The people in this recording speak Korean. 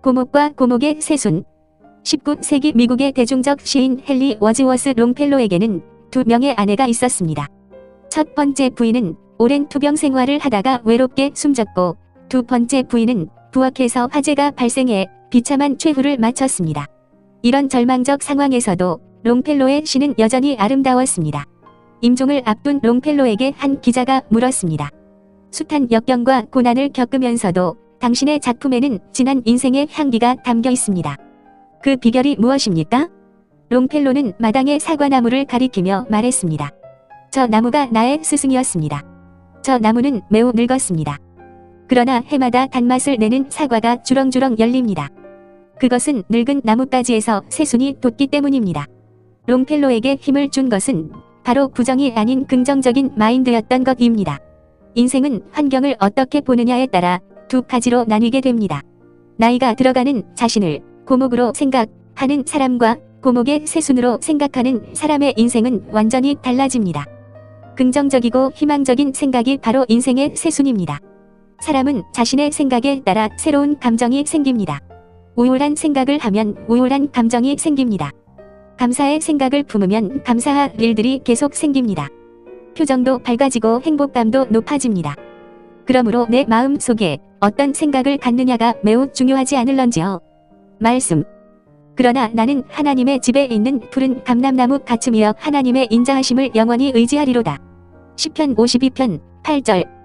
고목과 고목의 세순 19세기 미국의 대중적 시인 헨리 워즈워스 롱펠로에게는 두 명의 아내가 있었습니다. 첫 번째 부인은 오랜 투병 생활을 하다가 외롭게 숨졌고 두 번째 부인은 부엌에서 화재가 발생해 비참한 최후를 마쳤습니다. 이런 절망적 상황에서도 롱펠로의 시는 여전히 아름다웠습니다. 임종을 앞둔 롱펠로에게 한 기자가 물었습니다. 숱한 역경과 고난을 겪으면서도 당신의 작품에는 지난 인생의 향기가 담겨 있습니다. 그 비결이 무엇입니까? 롱펠로는 마당의 사과나무를 가리키며 말했습니다. 저 나무가 나의 스승이었습니다. 저 나무는 매우 늙었습니다. 그러나 해마다 단맛을 내는 사과가 주렁주렁 열립니다. 그것은 늙은 나뭇가지에서 새순이 돋기 때문입니다. 롱펠로에게 힘을 준 것은 바로 부정이 아닌 긍정적인 마인드였던 것입니다. 인생은 환경을 어떻게 보느냐에 따라 두 가지로 나뉘게 됩니다. 나이가 들어가는 자신을 고목으로 생각하는 사람과 고목의 새순으로 생각하는 사람의 인생은 완전히 달라집니다. 긍정적이고 희망적인 생각이 바로 인생의 새순입니다. 사람은 자신의 생각에 따라 새로운 감정이 생깁니다. 우울한 생각을 하면 우울한 감정이 생깁니다. 감사의 생각을 품으면 감사할 일들이 계속 생깁니다. 표정도 밝아지고 행복감도 높아집니다. 그러므로 내 마음 속에 어떤 생각을 갖느냐가 매우 중요하지 않을런지요. 말씀. 그러나 나는 하나님의 집에 있는 푸른 감람나무 같으며 하나님의 인자하심을 영원히 의지하리로다. 10편 52편 8절